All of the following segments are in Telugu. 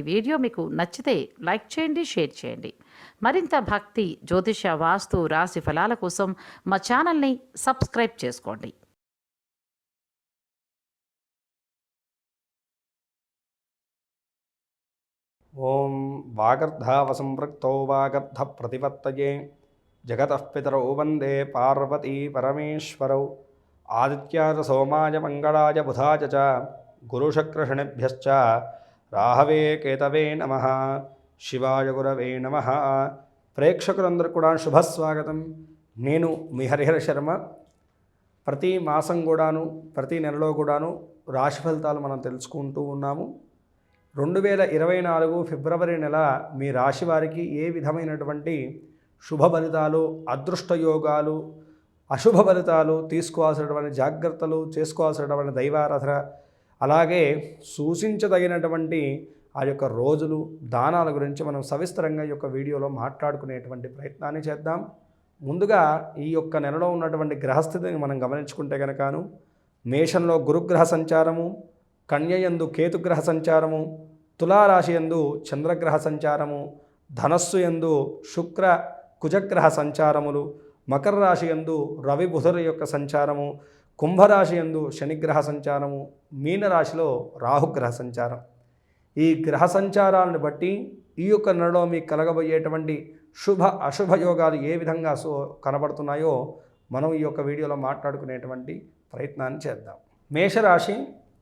ఈ వీడియో మీకు నచ్చితే లైక్ చేయండి షేర్ చేయండి. మరింత భక్తి జ్యోతిష వాస్తు రాశి ఫలాల కోసం మా ఛానల్ని సబ్స్క్రైబ్ చేసుకోండి. ఓం వాగర్ధావసంపృక్తో వాగర్ధ ప్రతిపత్తయే జగతః పితరౌ వందే పార్వతీ పరమేశ్వరౌ. ఆదిత్యాయ సోమాయ మంగళాయ బుధాయ చ. గురుశక్రషణిభ్యశ్చ రాహవే కేతవే నమ. శివాయ గురవే నమ. ప్రేక్షకులందరూ కూడా శుభస్వాగతం. నేను మీ హరిహర శర్మ. ప్రతి మాసం కూడాను ప్రతి నెలలో కూడాను రాశి ఫలితాలు మనం తెలుసుకుంటూ ఉన్నాము. రెండు వేల ఇరవై నాలుగు ఫిబ్రవరి నెల మీ రాశి వారికి ఏ విధమైనటువంటి శుభ ఫలితాలు అదృష్ట యోగాలు అశుభ ఫలితాలు తీసుకోవాల్సినటువంటి జాగ్రత్తలు చేసుకోవాల్సినటువంటి దైవారాధన అలాగే సూచించదగినటువంటి ఆ యొక్క రోజులు దానాల గురించి మనం సవిస్తరంగా ఈ యొక్క వీడియోలో మాట్లాడుకునేటువంటి ప్రయత్నాన్ని చేద్దాం. ముందుగా ఈ యొక్క నెలలో ఉన్నటువంటి గ్రహస్థితిని మనం గమనించుకుంటే కనుకను మేషంలో గురుగ్రహ సంచారము కన్యయందు కేతుగ్రహ సంచారము తులారాశి యందు చంద్రగ్రహ సంచారము ధనస్సు యందు శుక్ర కుజగ్రహ సంచారములు మకర రాశి యందు రవి బుధుల యొక్క సంచారము కుంభరాశి యందు శనిగ్రహ సంచారము మీనరాశిలో రాహుగ్రహ సంచారం. ఈ గ్రహ సంచారాలను బట్టి ఈ యొక్క నెలలో మీకు కలగబోయేటువంటి శుభ అశుభ యోగాలు ఏ విధంగా సో కనబడుతున్నాయో మనం ఈ యొక్క వీడియోలో మాట్లాడుకునేటువంటి ప్రయత్నాన్ని చేద్దాం. మేషరాశి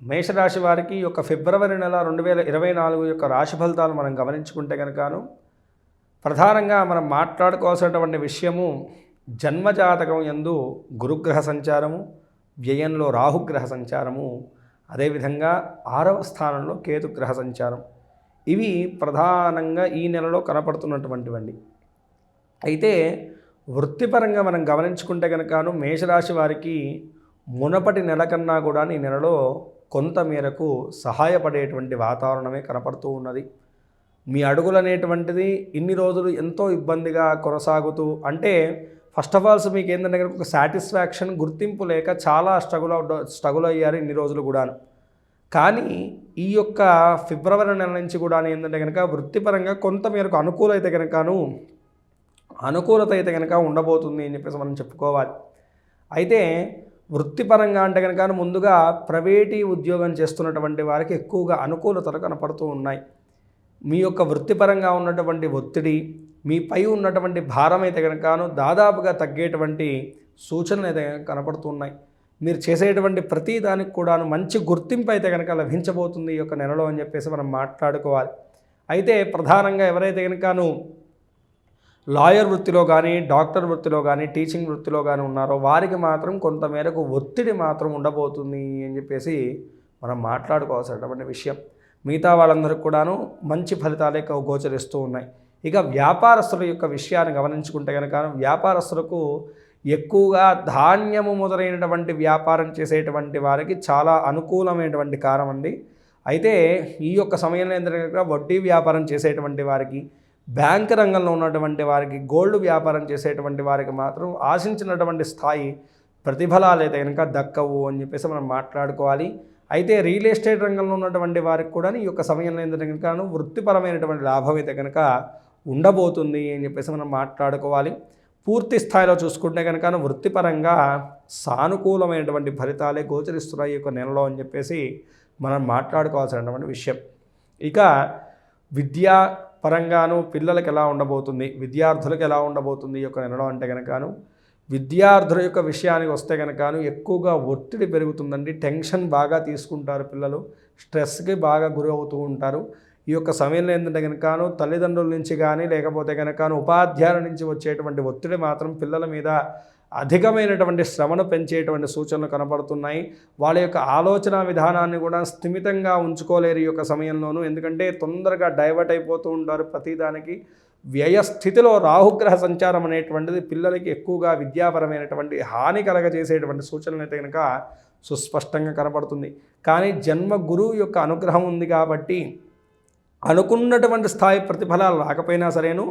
మేషరాశి వారికి ఈ యొక్క ఫిబ్రవరి నెల రెండు వేల ఇరవై నాలుగు యొక్క రాశి ఫలితాలు మనం గమనించుకుంటే కనుకను ప్రధానంగా మనం మాట్లాడుకోవాల్సినటువంటి విషయము జన్మజాతకం ఎందు గురుగ్రహ సంచారము వ్యయంలో రాహుగ్రహ సంచారము అదేవిధంగా ఆరవ స్థానంలో కేతుగ్రహ సంచారం. ఇవి ప్రధానంగా ఈ నెలలో కనపడుతున్నటువంటివండి. అయితే వృత్తిపరంగా మనం గమనించుకుంటే కనుకను మేషరాశి వారికి మునపటి నెల కన్నా కూడా ఈ నెలలో కొంత మేరకు సహాయపడేటువంటి వాతావరణమే కనపడుతూ ఉన్నది. మీ అడుగులు అనేటువంటిది ఇన్ని రోజులు ఎంతో ఇబ్బందిగా కొనసాగుతూ అంటే ఫస్ట్ ఆఫ్ ఆల్స్ మీకు ఏంటంటే ఒక సాటిస్ఫాక్షన్ గుర్తింపు లేక చాలా స్ట్రగుల్ అవుట్ స్ట్రగుల్ అయ్యారు ఇన్ని రోజులు కూడాను. కానీ ఈ యొక్క ఫిబ్రవరి నెల నుంచి కూడా ఏంటంటే కనుక వృత్తిపరంగా కొంత మేరకు అనుకూలత కనుకను అనుకూలత అయితే కనుక ఉండబోతుంది అని చెప్పేసి మనం చెప్పుకోవాలి. అయితే వృత్తిపరంగా అంటే కనుక ముందుగా ప్రైవేటీ ఉద్యోగం చేస్తున్నటువంటి వారికి ఎక్కువగా అనుకూలతలు కనపడుతూ ఉన్నాయి. మీ యొక్క వృత్తిపరంగా ఉన్నటువంటి ఒత్తిడి మీపై ఉన్నటువంటి భారం అయితే కనుకను దాదాపుగా తగ్గేటువంటి సూచనలు అయితే కనపడుతున్నాయి. మీరు చేసేటువంటి ప్రతి దానికి కూడాను మంచి గుర్తింపు అయితే కనుక లభించబోతుంది ఈ యొక్క నెలలో అని చెప్పేసి మనం మాట్లాడుకోవాలి. అయితే ప్రధానంగా ఎవరైతే కనుకను లాయర్ వృత్తిలో కానీ డాక్టర్ వృత్తిలో కానీ టీచింగ్ వృత్తిలో కానీ ఉన్నారో వారికి మాత్రం కొంతమేరకు ఒత్తిడి మాత్రం ఉండబోతుంది అని చెప్పేసి మనం మాట్లాడుకోవాల్సినటువంటి విషయం. మిగతా వాళ్ళందరికీ కూడాను మంచి ఫలితాలే గోచరిస్తూ ఉన్నాయి. ఇక వ్యాపారస్తుల యొక్క విషయాన్ని గమనించుకుంటే కనుక వ్యాపారస్తులకు ఎక్కువగా ధాన్యము మొదలైనటువంటి వ్యాపారం చేసేటువంటి వారికి చాలా అనుకూలమైనటువంటి కాలం అండి. అయితే ఈ యొక్క సమయంలో ఏంటంటే వడ్డీ వ్యాపారం చేసేటువంటి వారికి బ్యాంక్ రంగంలో ఉన్నటువంటి వారికి గోల్డ్ వ్యాపారం చేసేటువంటి వారికి మాత్రం ఆశించినటువంటి స్థాయి ప్రతిఫలాలు అయితే కనుక దక్కవు అని చెప్పేసి మనం మాట్లాడుకోవాలి. అయితే రియల్ ఎస్టేట్ రంగంలో ఉన్నటువంటి వారికి కూడా ఈ యొక్క సమయంలో ఏంటంటే కనుక వృత్తిపరమైనటువంటి లాభం అయితే కనుక ఉండబోతుంది అని చెప్పేసి మనం మాట్లాడుకోవాలి. పూర్తి స్థాయిలో చూసుకుంటే కనుక వృత్తిపరంగా సానుకూలమైనటువంటి ఫలితాలే గోచరిస్తున్నాయి ఈ యొక్క నెలలో అని చెప్పేసి మనం మాట్లాడుకోవాల్సినటువంటి విషయం. ఇక విద్యా పరంగాను పిల్లలకి ఎలా ఉండబోతుంది? విద్యార్థులకు ఎలా ఉండబోతుంది ఈ యొక్క నెలలో అంటే కనుకను విద్యార్థుల యొక్క విషయానికి వస్తే కనుకను ఎక్కువగా ఒత్తిడి పెరుగుతుందండి. టెన్షన్ బాగా తీసుకుంటారు పిల్లలు. స్ట్రెస్కి బాగా గురి అవుతూ ఉంటారు. ఈ యొక్క సమయంలో ఏంటంటే కనుకను తల్లిదండ్రుల నుంచి కానీ లేకపోతే కనుకను ఉపాధ్యాయుల నుంచి వచ్చేటువంటి ఒత్తిడి మాత్రం పిల్లల మీద అధికమైనటువంటి శ్రమను పెంచేటువంటి సూచనలు కనబడుతున్నాయి. వాళ్ళ యొక్క ఆలోచన విధానాన్ని కూడా స్థిమితంగా ఉంచుకోలేరు ఈ యొక్క సమయంలోనూ. ఎందుకంటే తొందరగా డైవర్ట్ అయిపోతూ ఉంటారు ప్రతిదానికి వ్యయస్థితిలో రాహుగ్రహ సంచారం అనేటువంటిది పిల్లలకి ఎక్కువగా విద్యాపరమైనటువంటి హాని కలగజేసేటువంటి సూచనలు అయితే కనుక సుస్పష్టంగా కనబడుతుంది. కానీ జన్మ గురువు యొక్క అనుగ్రహం ఉంది కాబట్టి అనుకున్నటువంటి స్థాయి ప్రతిఫలాలు రాకపోయినా సరేను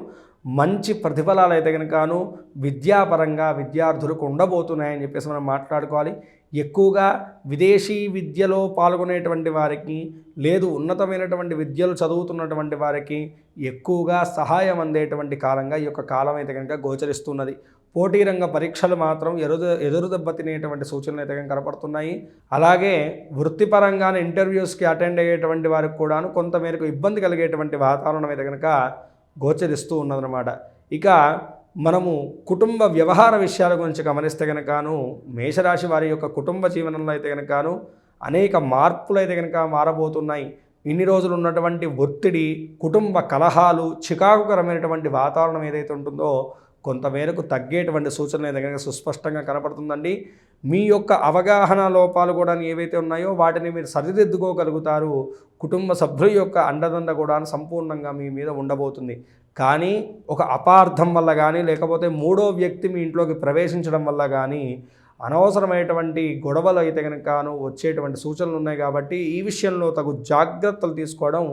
మంచి ప్రతిఫలాలు అయితే కనుకను విద్యాపరంగా విద్యార్థులకు ఉండబోతున్నాయని చెప్పేసి మనం మాట్లాడుకోవాలి. ఎక్కువగా విదేశీ విద్యలో పాల్గొనేటువంటి వారికి లేదు ఉన్నతమైనటువంటి విద్యలు చదువుతున్నటువంటి వారికి ఎక్కువగా సహాయం అందేటువంటి కాలంగా ఈ యొక్క కాలం అయితే కనుక గోచరిస్తున్నది. పోటీ రంగ పరీక్షలు మాత్రం ఎదురు ఎదురు దెబ్బతినేటువంటి సూచనలు అయితే కనపడుతున్నాయి. అలాగే వృత్తిపరంగానే ఇంటర్వ్యూస్కి అటెండ్ అయ్యేటువంటి వారికి కూడాను కొంతమేరకు ఇబ్బంది కలిగేటువంటి వాతావరణం అయితే కనుక గోచరిస్తూ ఉన్నదన్నమాట. ఇక మనము కుటుంబ వ్యవహార విషయాల గురించి గమనిస్తే కనుకను మేషరాశి వారి యొక్క కుటుంబ జీవనంలో అయితే కనుకను అనేక మార్పులు అయితే కనుక మారబోతున్నాయి. ఇన్ని రోజులు ఉన్నటువంటి ఒత్తిడి కుటుంబ కలహాలు చికాకుకరమైనటువంటి వాతావరణం ఏదైతే ఉంటుందో కొంతమేరకు తగ్గేటువంటి సూచనలు దగ్గర సుస్పష్టంగా కనపడుతుందండి. మీ యొక్క అవగాహన లోపాలు కూడా ఏవైతే ఉన్నాయో వాటిని మీరు సరిదిద్దుకోగలుగుతారు. కుటుంబ సభ్యుల యొక్క అండదండ కూడా సంపూర్ణంగా మీ మీద ఉండబోతుంది. కానీ ఒక అపార్థం వల్ల కానీ లేకపోతే మూడో వ్యక్తి మీ ఇంట్లోకి ప్రవేశించడం వల్ల కానీ అనవసరమైనటువంటి గొడవలు అయితే కనుకను వచ్చేటువంటి సూచనలు ఉన్నాయి కాబట్టి ఈ విషయంలో తగు జాగ్రత్తలు తీసుకోవడం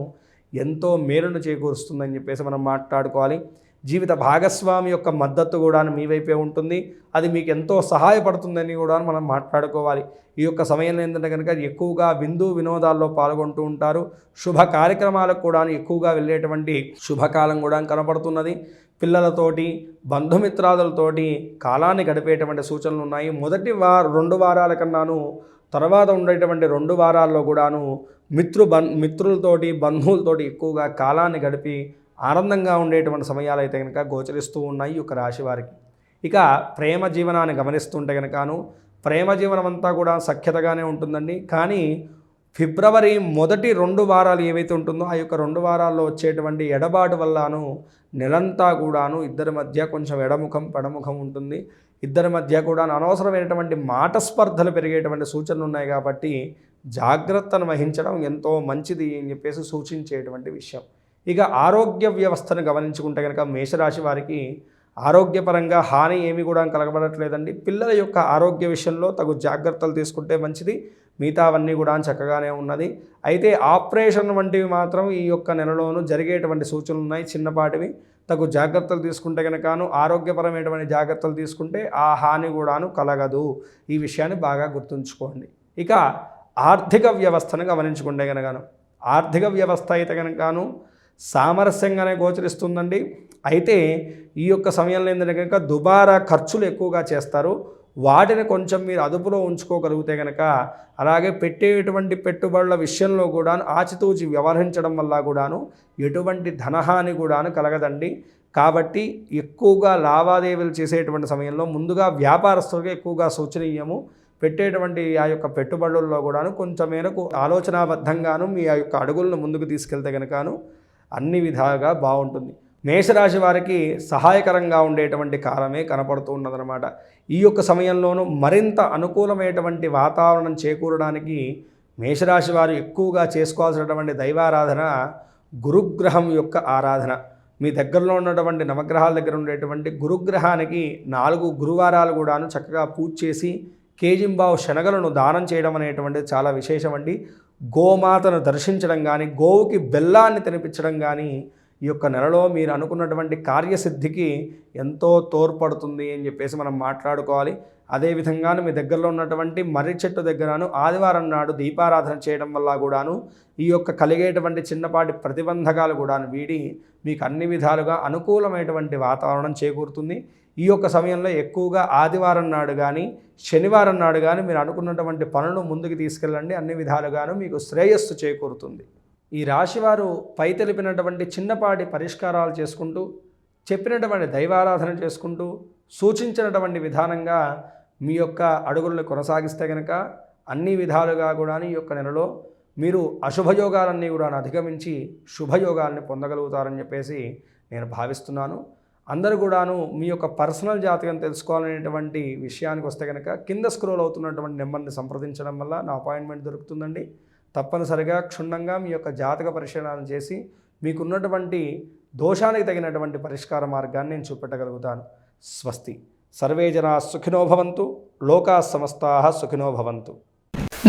ఎంతో మేలును చేకూరుస్తుందని చెప్పేసి మనం మాట్లాడుకోవాలి. జీవిత భాగస్వామి యొక్క మద్దతు కూడా మీ వైపే ఉంటుంది. అది మీకు ఎంతో సహాయపడుతుందని కూడా మనం మాట్లాడుకోవాలి. ఈ యొక్క సమయంలో ఏంటంటే కనుక ఎక్కువగా విందు వినోదాల్లో పాల్గొంటూ ఉంటారు. శుభ కార్యక్రమాలకు కూడా ఎక్కువగా వెళ్ళేటువంటి శుభకాలం కూడా కనపడుతున్నది. పిల్లలతోటి బంధుమిత్రాదులతోటి కాలాన్ని గడిపేటువంటి సూచనలు ఉన్నాయి. మొదటి వార రెండు వారాల కన్నాను తర్వాత ఉండేటువంటి రెండు వారాల్లో కూడాను మిత్రు బన్ మిత్రులతోటి బంధువులతోటి ఎక్కువగా కాలాన్ని గడిపి ఆనందంగా ఉండేటువంటి సమయాలు అయితే కనుక గోచరిస్తూ ఉన్నాయి ఈ యొక్క రాశి వారికి. ఇక ప్రేమ జీవనాన్ని గమనిస్తుంటే కనుకను ప్రేమ జీవనం అంతా కూడా సఖ్యతగానే ఉంటుందండి. కానీ ఫిబ్రవరి మొదటి రెండు వారాలు ఏవైతే ఉంటుందో ఆ యొక్క రెండు వారాల్లో వచ్చేటువంటి ఎడబాటు వల్లను నెలంతా కూడాను ఇద్దరి మధ్య కొంచెం ఎడముఖం పడముఖం ఉంటుంది. ఇద్దరి మధ్య కూడా అనవసరమైనటువంటి మాట స్పర్ధలు పెరిగేటువంటి సూచనలు ఉన్నాయి కాబట్టి జాగ్రత్తను వహించడం ఎంతో మంచిది అని చెప్పేసి సూచించేటువంటి విషయం. ఇక ఆరోగ్య వ్యవస్థను గమనించుకుంటే కనుక మేషరాశి వారికి ఆరోగ్యపరంగా హాని ఏమి కూడా కలగబడట్లేదండి. పిల్లల యొక్క ఆరోగ్య విషయంలో తగు జాగ్రత్తలు తీసుకుంటే మంచిది. మిగతావన్నీ కూడా చక్కగానే ఉన్నది. అయితే ఆపరేషన్ వంటివి మాత్రం ఈ యొక్క నెలలోనూ జరిగేటువంటి సూచనలు ఉన్నాయి చిన్నపాటివి. తగు జాగ్రత్తలు తీసుకుంటే కనుకను ఆరోగ్యపరమైనటువంటి జాగ్రత్తలు తీసుకుంటే ఆ హాని కూడాను కలగదు. ఈ విషయాన్ని బాగా గుర్తుంచుకోండి. ఇక ఆర్థిక వ్యవస్థను గమనించుకుంటే కనుకను ఆర్థిక వ్యవస్థ అయితే కనుకను సామరస్యంగానే గోచరిస్తుందండి. అయితే ఈ యొక్క సమయంలో ఏంటంటే కనుక దుబారా ఖర్చులు ఎక్కువగా చేస్తారు. వాటిని కొంచెం మీరు అదుపులో ఉంచుకోగలిగితే కనుక అలాగే పెట్టేటువంటి పెట్టుబడుల విషయంలో కూడాను ఆచితూచి వ్యవహరించడం వల్ల కూడాను ఎటువంటి ధనహాని కూడాను కలగదండి. కాబట్టి ఎక్కువగా లావాదేవీలు చేసేటువంటి సమయంలో ముందుగా వ్యాపారస్తులకు ఎక్కువగా సూచనీయము. పెట్టేటువంటి ఆ యొక్క పెట్టుబడుల్లో కూడాను కొంచెం మేరకు ఆలోచనాబద్ధంగాను మీ ఆ యొక్క అడుగులను ముందుకు తీసుకెళ్తే కనుకను అన్ని విధాలుగా బాగుంటుంది. మేషరాశి వారికి సహాయకరంగా ఉండేటువంటి కాలమే కనపడుతూ ఉన్నదనమాట ఈ యొక్క సమయంలోనూ మరింత అనుకూలమైనటువంటి వాతావరణం చేకూరడానికి మేషరాశి వారు ఎక్కువగా చేసుకోవాల్సినటువంటి దైవారాధన గురుగ్రహం యొక్క ఆరాధన. మీ దగ్గరలో ఉన్నటువంటి నవగ్రహాల దగ్గర ఉండేటువంటి గురుగ్రహానికి నాలుగు గురువారాలు కూడాను చక్కగా పూజ చేసి కేజింబావు శనగలను దానం చేయడం అనేటువంటిది చాలా విశేషమండి. గోమాతను దర్శించడం కానీ గోవుకి బెల్లాన్ని తినిపించడం కానీ ఈ యొక్క నెలలో మీరు అనుకున్నటువంటి కార్యసిద్ధికి ఎంతో తోడ్పడుతుంది అని చెప్పేసి మనం మాట్లాడుకోవాలి. అదేవిధంగా మీ దగ్గరలో ఉన్నటువంటి మర్రి చెట్టు దగ్గరను ఆదివారం నాడు దీపారాధన చేయడం వల్ల కూడాను ఈ యొక్క కలిగేటువంటి చిన్నపాటి ప్రతిబంధకాలు కూడాను వీడి మీకు అన్ని విధాలుగా అనుకూలమైనటువంటి వాతావరణం చేకూరుతుంది. ఈ యొక్క సమయంలో ఎక్కువగా ఆదివారం నాడు కానీ శనివారం నాడు కానీ మీరు అనుకున్నటువంటి పనులు ముందుకు తీసుకెళ్ళండి. అన్ని విధాలుగాను మీకు శ్రేయస్సు చేకూరుతుంది. ఈ రాశివారు పై తెలిపినటువంటి చిన్నపాటి పరిష్కారాలు చేసుకుంటూ చెప్పినటువంటి దైవారాధన చేసుకుంటూ సూచించినటువంటి విధానంగా మీ యొక్క అడుగులను కొనసాగిస్తే కనుక అన్ని విధాలుగా కూడా ఈ యొక్క నెలలో మీరు అశుభయోగాలన్నీ కూడా అధిగమించి శుభయోగాల్ని పొందగలుగుతారని చెప్పేసి నేను భావిస్తున్నాను. అందరూ కూడాను మీ యొక్క పర్సనల్ జాతకం తెలుసుకోవాలనేటువంటి విషయానికి వస్తే కనుక కింద స్క్రోల్ అవుతున్నటువంటి నెంబర్ని సంప్రదించడం వల్ల నా అపాయింట్మెంట్ దొరుకుతుందండి. తప్పనిసరిగా క్షుణ్ణంగా మీ యొక్క జాతక పరిశీలన చేసి మీకున్నటువంటి దోషానికి తగినటువంటి పరిష్కార మార్గాన్ని నేను చూపెట్టగలుగుతాను. స్వస్తి. సర్వే జనా సుఖినో భవంతు. లోకా సమస్తా సుఖినో భవంతు.